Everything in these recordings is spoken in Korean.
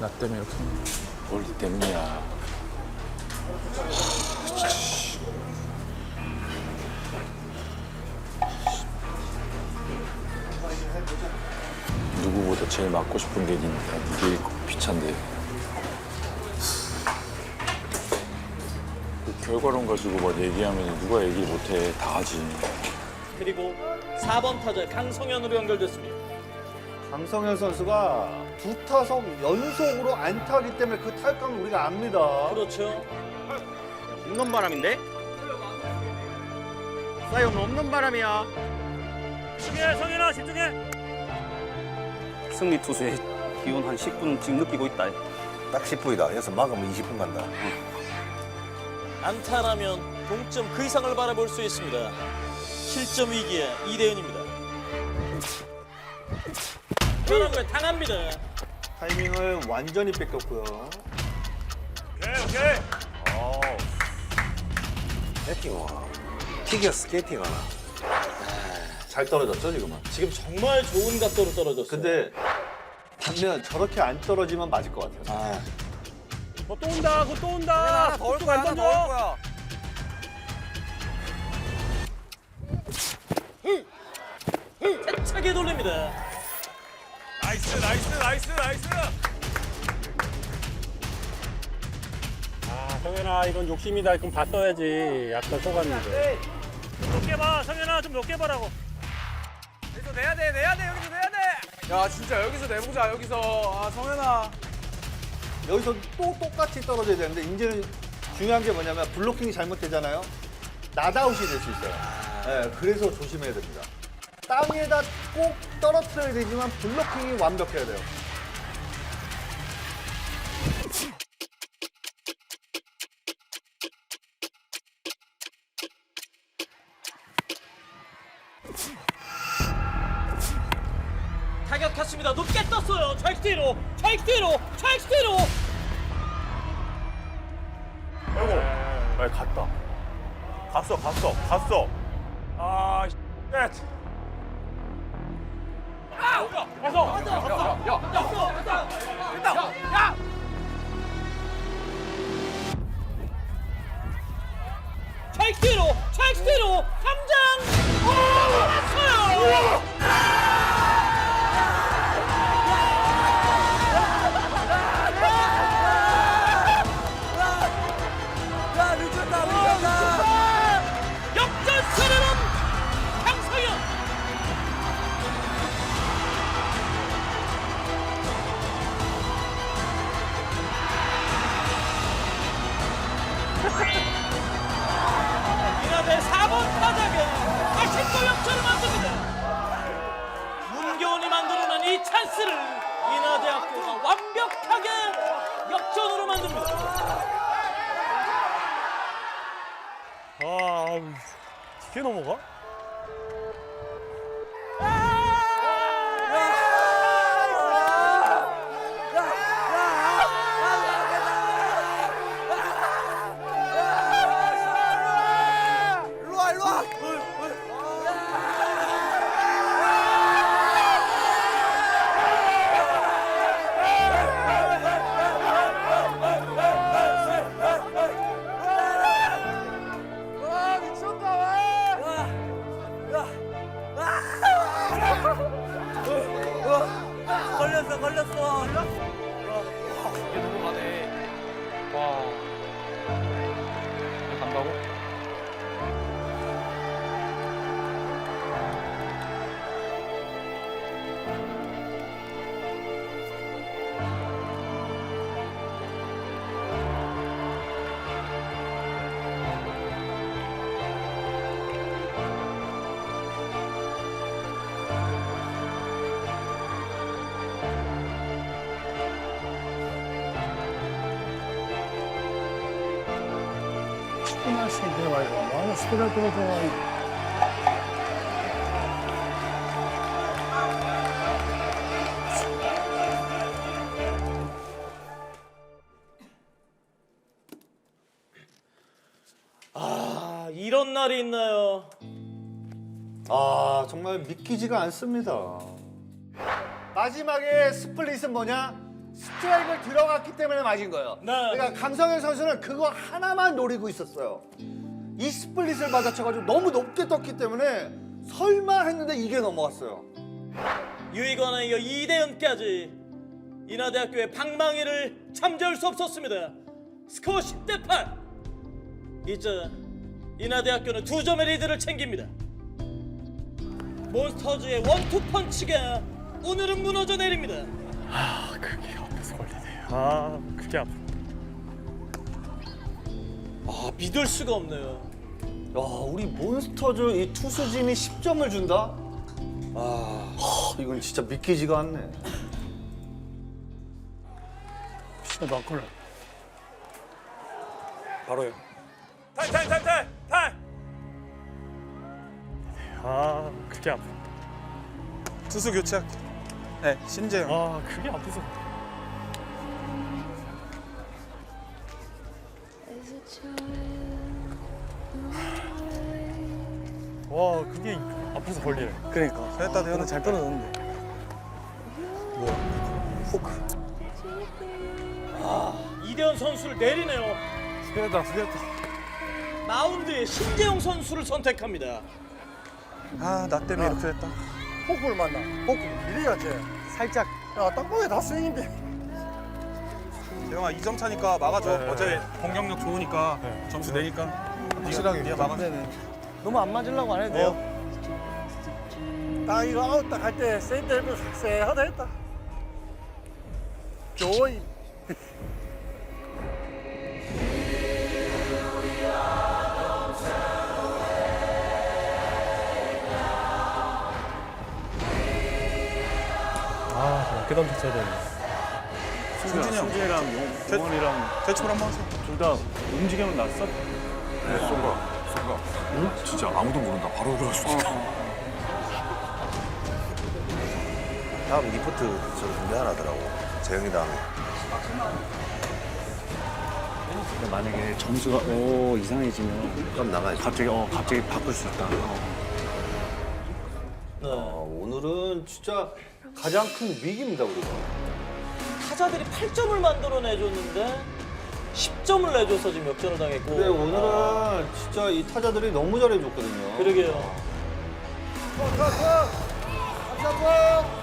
나 때문에 이렇게. 뭘 때문이야. 누구보다 제일 맞고 싶은 게 니니까 니게 귀찮대. 그 결과론 가지고 막 얘기하면 누가 얘기 못해 다 하지. 그리고 4번 타자 강성현으로 연결됐습니다. 강성현 선수가 두 타석 연속으로 안타기 때문에 그 탈감을 우리가 압니다. 그렇죠. 없는 바람인데? 사이언 없는 바람이야. 집중해 성현아 집중해 승리 투수의 기운 한 10분 지금 느끼고 있다. 딱 10분이다. 여기서 막으면 20분 간다. 안타라면 동점 그 이상을 바라볼 수 있습니다. 실점 위기에 이대현입니다. 변화구에 당합니다. 타이밍을 완전히 뺏겼고요. 오케이 오케이 배팅 와. 피겨 스케이팅 하나. 잘 떨어졌죠 지금은. 지금 정말 좋은 각도로 떨어졌어요. 근데 반면 저렇게 안 떨어지면 맞을 것 같아요. 아, 어, 또 온다 그거 또 온다 또안 던져 차게 돌립니다. 나이스 나이스 나이스 나이스 아 성현아 이건 욕심이다 그럼 봤어야지 약간 속았는데 높게 봐 성현아 좀 높게 봐라고 여기서 내야 돼, 내야 돼, 여기서 내야 돼. 야, 진짜 여기서 내보자, 여기서. 아, 성현아. 여기서 또 똑같이 떨어져야 되는데 이제는 중요한 게 뭐냐면 블로킹이 잘못되잖아요. 나다웃이 될 수 있어요. 네, 그래서 조심해야 됩니다. 땅에다 꼭 떨어뜨려야 되지만 블로킹이 완벽해야 돼요. 타격했습니다. 높게 떴어요. 좌익 뒤로, 좌익 뒤로, 좌익 뒤로. 아이 갔다 갔어 갔어 갔어 아 쉣. 좌익 뒤로. 이게 넘어가? 걸렸어, 걸렸어. 이게 넘어가네. 와. 간다고? 아, 이런 날이 있나요? 아 정말 믿기지가 않습니다. 마지막에 스플릿은 뭐냐? 스트라이크를 들어갔기 때문에 맞은 거예요. 네. 그러니까 강성현 선수는 그거 하나만 노리고 있었어요. 이 스플릿을 받아쳐가지고 너무 높게 떴기 때문에 설마 했는데 이게 넘어갔어요. 유이관에 이어 이대현까지 인하대학교의 방망이를 잠재울 수 없었습니다. 스코어 10대 8. 이제 인하대학교는 두 점의 리드를 챙깁니다. 몬스터즈의 원투 펀치가 오늘은 무너져 내립니다. 아, 그게. 아, 그게 앞. 아 믿을 수가 없네요. 야, 우리 몬스터즈 이 투수진이 10점을 준다? 아, 허, 이건 진짜 믿기지가 않네. 진짜 막걸라. 바로요. 타임 타임 타임 타임 타임. 아, 그게 앞. 투수 교체할게. 네 신재영. 아, 그게 앞에서. 앞에서 걸리네. 그러니까 됐다 됐다. 잘 떨어졌는데. 이대현 선수를 내리네요. 됐다 됐다. 마운드에 신재영 선수를 선택합니다. 아나 때문에 이렇게 됐다. 포크를 만나. 포크 쟤. 살짝. 야 땅콩에 다 스윙인데. 재영아 2점 차니까 막아줘. 네. 어제 공격력 좋으니까 점수 내니까. 확실하게. 네가 막아. 너무 안 맞으려고 안 해도 돼요. 딱 이거 아웃 딱할때 세인트 해보 쎄하다 했다. 조이. 아, 낮게 던졌어야 되는데. 승진이 형. 승재랑 용원이랑 대충 한번 하세요. 둘 다 움직임은 났어? 네, 쏜가 쏜가 진짜 아무도 모른다 바로 들어갈 수 있다 다음 리포트 저 준비 하나 하더라고. 재영이 다음에. 만약에 점수가 오 이상해지면 그럼 나가야지. 갑자기 어 갑자기 바꿀 수 있다. 어, 오늘은 진짜 가장 큰 위기입니다, 우리가. 타자들이 8점을 만들어 내줬는데 10점을 내줘서 지금 역전을 당했고. 근데 오늘은 진짜 이 타자들이 너무 잘해줬거든요. 그러게요. 좋아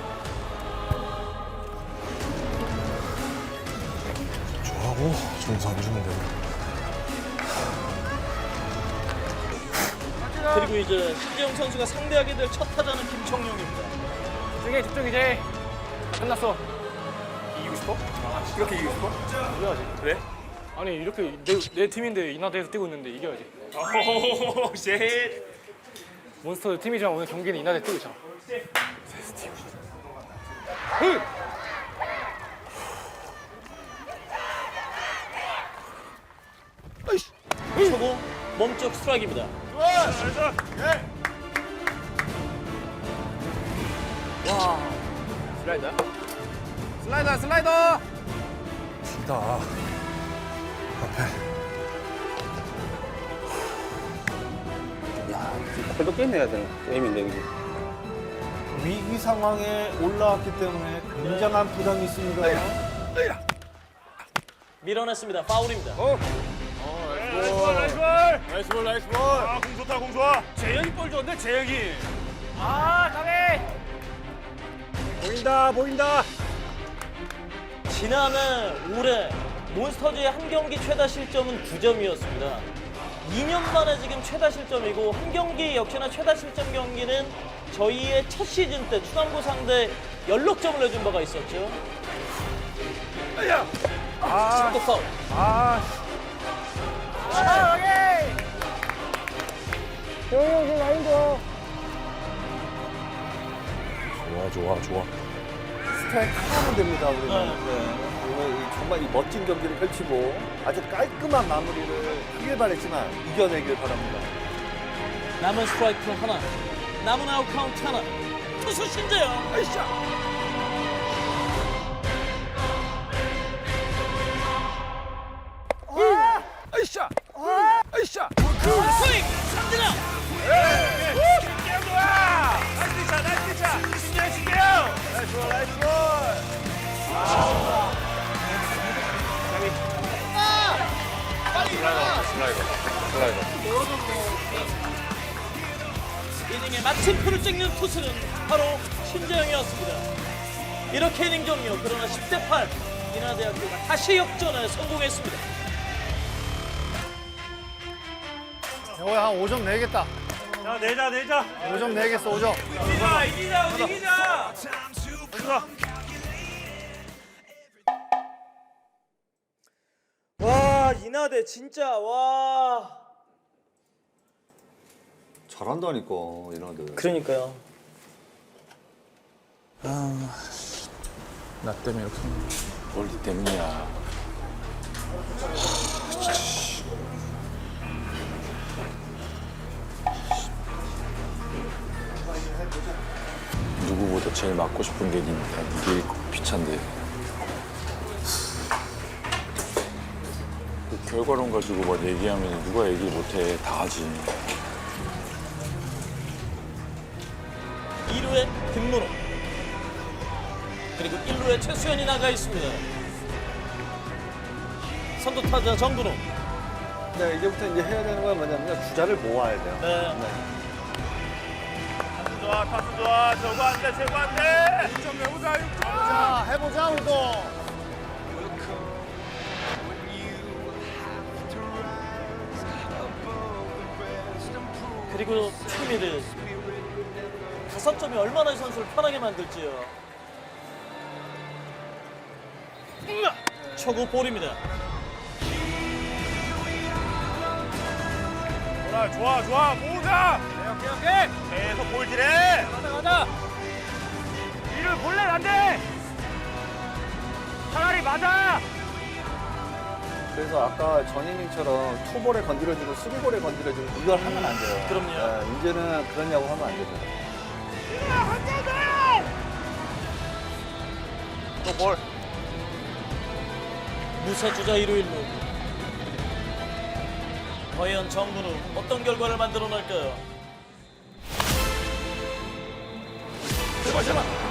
하고 점수 안 주면 되나? 그리고 이제 신재영 선수가 상대하게 될 첫 타자는 김청룡입니다. 집중해, 집중 이제. 끝났어. 이기고 싶어? 이렇게 이기고 싶어? 이겨야지. 그래? 아니 이렇게 내, 내 팀인데 인하대에서 뛰고 있는데 이겨야지. 오, 쉣. 몬스터 팀이지만 오늘 경기는 인하대 뛰고 있잖아. 초고 몸쪽 스트라이크입니다. 슬라이더 슬라이더. 진다. 콜도 게임 해야 되는 게임인데 이게. 위기 상황에 올라왔기 때문에 굉장한 부담이 있습니다. 밀어냈습니다. 파울입니다. 나이스 볼 나이스 볼. 아 공 좋다 공 좋아. 재영이 볼 좋은데 재영이. 아, 강해. 보인다, 보인다. 지난해 올해 몬스터즈의 한 경기 최다 실점은 9점이었습니다. 2년 만에 지금 최다 실점이고 한 경기 역시나 최다 실점 경기는 저희의 첫 시즌 때 충암고 상대 연록점을 내준 바가 있었죠. 아, 또 파울. 좋아 좋아 좋아 스타일 하면 됩니다, 우리는. 네. 오늘 이 정말 이 멋진 경기를 펼치고 아주 깔끔한 마무리를 하길 바랬지만 이겨내길 바랍니다. 남은 스트라이크 하나, 남은 아웃 카운트 하나. 투수 신재영. 아이샤. 아 으쌰! 스윙! 3진 아웃! 신기한 거야! 나이스 샷. 나이스 샷. 신경 신경. 나이스 볼. 나이스 볼. 이닝에 마침표를 찍는 투수는 바로 신재영이었습니다. 이렇게 이닝 종료, 그러나 10대 8 인하대학교가 다시 역전에 성공했습니다. 영호야 한 5점 내겠다. 자 내자 내자. 5점 내겠어 5점. 이기자 이기자 이기자. 와 인하대 진짜 와. 잘한다니까 이나들. 그러니까요. 나 때문에 이렇게. 뭘니 때문이야. 누구보다 제일 맞고 싶은 게 니니까 이게 비찬데. 그 결과론 가지고 막 얘기하면 누가 얘기 못해 다 하지. 2루에 김문호 그리고 1루에 최수현이 나가 있습니다. 선두 타자 정근호. 네, 이제부터 이제 해야 되는 건 뭐냐면 주자를 모아야 돼요. 네. 좋아 타수 좋아 저거 안돼 저거 안돼. 6점 내보자 6점. 자 해보자 우리도. 그리고 최미르 다섯 점이 얼마나 이 선수를 편하게 만들지요. 음! 초구 볼입니다. 좋아 좋아 좋아 모으자. 오케이 오케이. 계속 볼질해. 가자 가자. 이를 볼래 안돼. 차라리 맞아. 그래서 아까 전 이닝처럼 투볼에 건드려주고 쓰리볼에 건드려주고 이걸 하면 안 돼요. 그럼요. 네, 이제는 그런 야구 하면 안 되죠. 또 볼. 무사주자 1루 1루. 과연 정근우 어떤 결과를 만들어 낼까요? 제발 제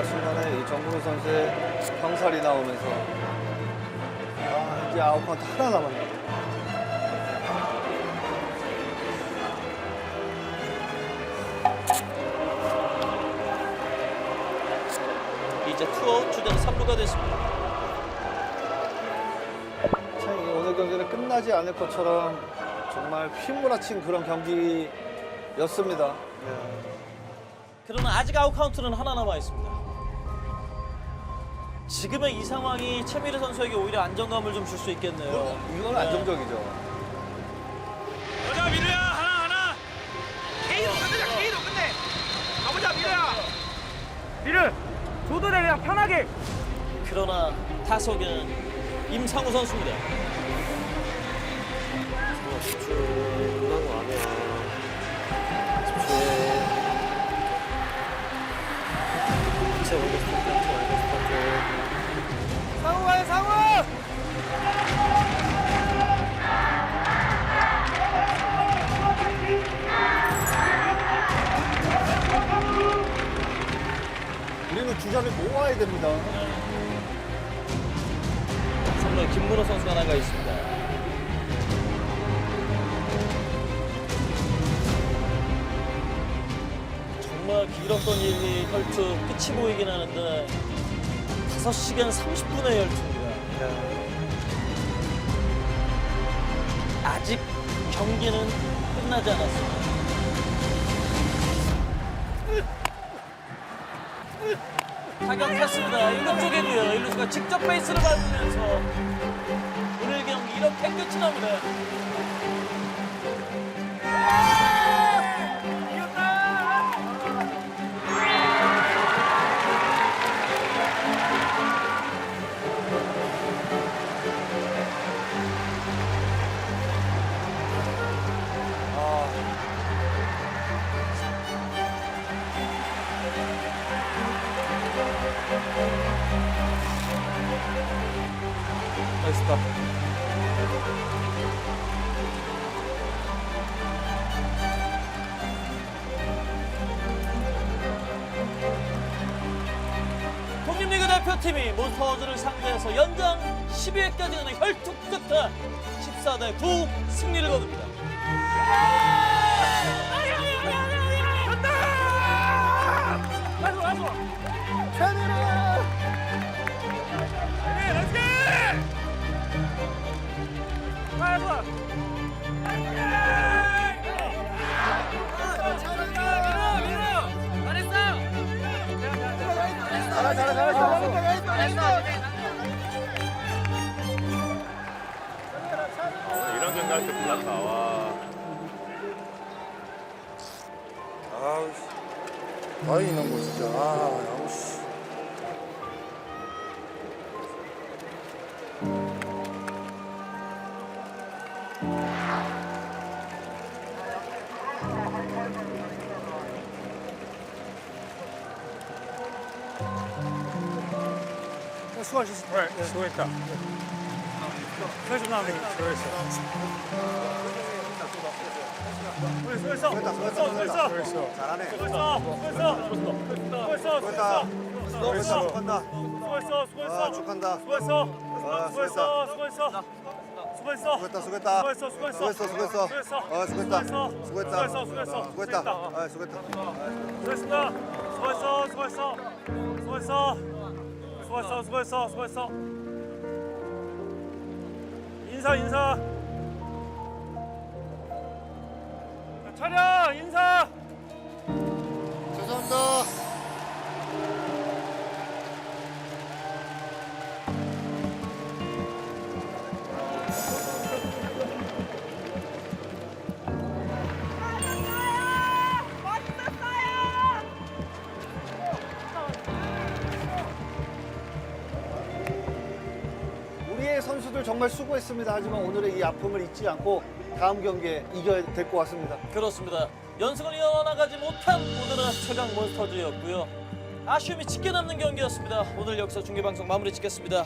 마지막 순간에 이 정근우 선수의 병살이 나오면서 아, 이제 아웃 카운트 하나 남았네. 이제 투아웃 주자는 3루가 됐습니다. 참, 이 오늘 경기는 끝나지 않을 것처럼 정말 휘몰아친 그런 경기였습니다. 그러나 아직 아웃 카운트는 하나 남아 있습니다. 지금의 이 상황이 최미르 선수에게 오히려 안정감을 좀 줄 수 있겠네요. 이건 안정적이죠. 가자 미르야 하나 하나. K로 끝내자 K로 끝내. 가보자 미르야. 미르 줘도 돼 그냥 편하게. 그러나 타석은 임상우 선수입니다. 상 됩니다. 3루에 김문호 선수가 나가 있습니다. 정말 길었던 일이 혈투 끝이 보이긴 하는데 5시간 30분의 혈투입니다. 아직 경기는 끝나지 않았습니다. 타격 탔습니다. 일루 쪽이고요. 일루수가 직접 베이스를 밟으면서 오늘 경기 이렇게 끝이 납니다. 독립리그 대표팀이 몬스터즈를 상대해서 연장 12회까지 가는 혈투 끝에 14대 9 승리를 거둡니다. 이런 경기 할때 몰랐다. 와. 아우 난거 진짜. 아, 수고했다. 수고했습니다. 수고했어. 수고했어. 수고했어. 수고했어. 잘하네. 수고했어. 수고했어. 수고했어. 수고했다. 수고했어. 축한다. 수고했어. 수고했어. 아, 축한다. 수고했어. 아, 수고했어. 수고했어. 수고했어. 수고했다. 수고했다. 수고했어. 수고했어. 수고했어. 수고했어. 수고했어. 어, 수고했다. 수고했어. 수고했다. 수고했어. 수고했어. 수고했다. 아, 수고했다. 수고했습니다. 수고했어. 수고했어. 수고했어. 수고했어. 수고했어. 수고했어. 인사 인사. 자, 차렷 인사. 죄송합니다. 선수들 정말 수고했습니다. 하지만 오늘의 이 아픔을 잊지 않고 다음 경기에 이겨야 될 것 같습니다. 그렇습니다. 연승을 이어나가지 못한 오늘은 최강 몬스터즈였고요. 아쉬움이 짙게 남는 경기였습니다. 오늘 여기서 중계방송 마무리 짓겠습니다.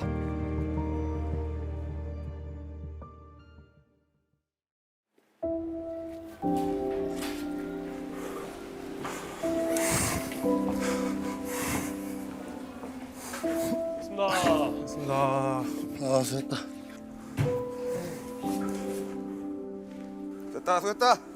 아, 수고했다. 됐다. 수고했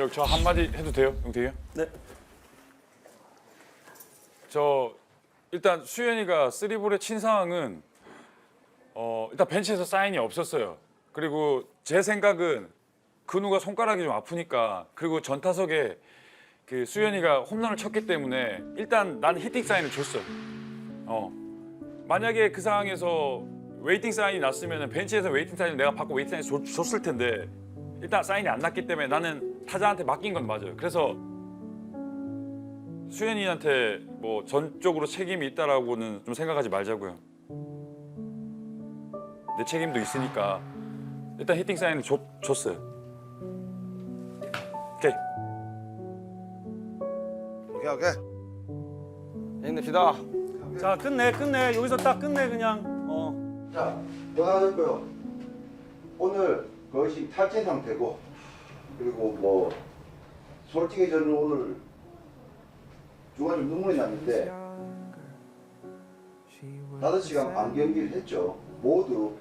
다. 형, 저 한마디 해도 돼요? 용택이 형? 네. 저 일단 수현이가 쓰리볼에 친 상황은 어 일단 벤치에서 사인이 없었어요. 그리고 제 생각은 근우가 손가락이 좀 아프니까 그리고 전 타석에 그 수현이가 홈런을 쳤기 때문에 일단 나는 히팅 사인을 줬어. 어 만약에 그 상황에서 웨이팅 사인이 났으면 벤치에서 웨이팅 사인을 내가 받고 웨이팅 사인 줬, 줬을 텐데 일단 사인이 안 났기 때문에 나는 타자한테 맡긴 건 맞아요. 그래서 수현이한테 뭐 전적으로 책임이 있다라고는 좀 생각하지 말자고요. 내 책임도 있으니까 일단 히팅 사인을 줬, 줬어요. 오케이. 오케이, 오케이. 힘냅시다. 자, 끝내, 끝내. 여기서 딱 끝내, 그냥. 어. 자, 거요? 오늘 거의 탈진 상태고 그리고 뭐 솔직히 저는 오늘 중간 좀 눈물이 났는데 다섯 시간 반 경기를 했죠. 모두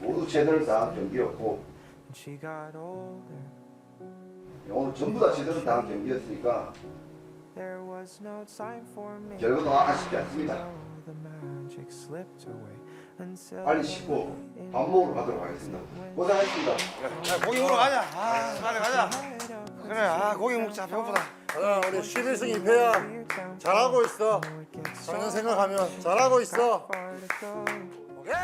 모두 제대로 다한 경기였고 오늘 전부 다 제대로 다한 경기였으니까 결과도 아쉽지 않습니다. 빨리 쉬고 밥 먹으러 가도록 하겠습니다. 고생하셨습니다. 고기 먹으러 가자. 아, 빨리 가자. 그래, 아, 고기 먹자. 배고프다. 자, 우리 11승 2패야. 잘하고 있어. 작년 생각하면 잘하고 있어. 오케이.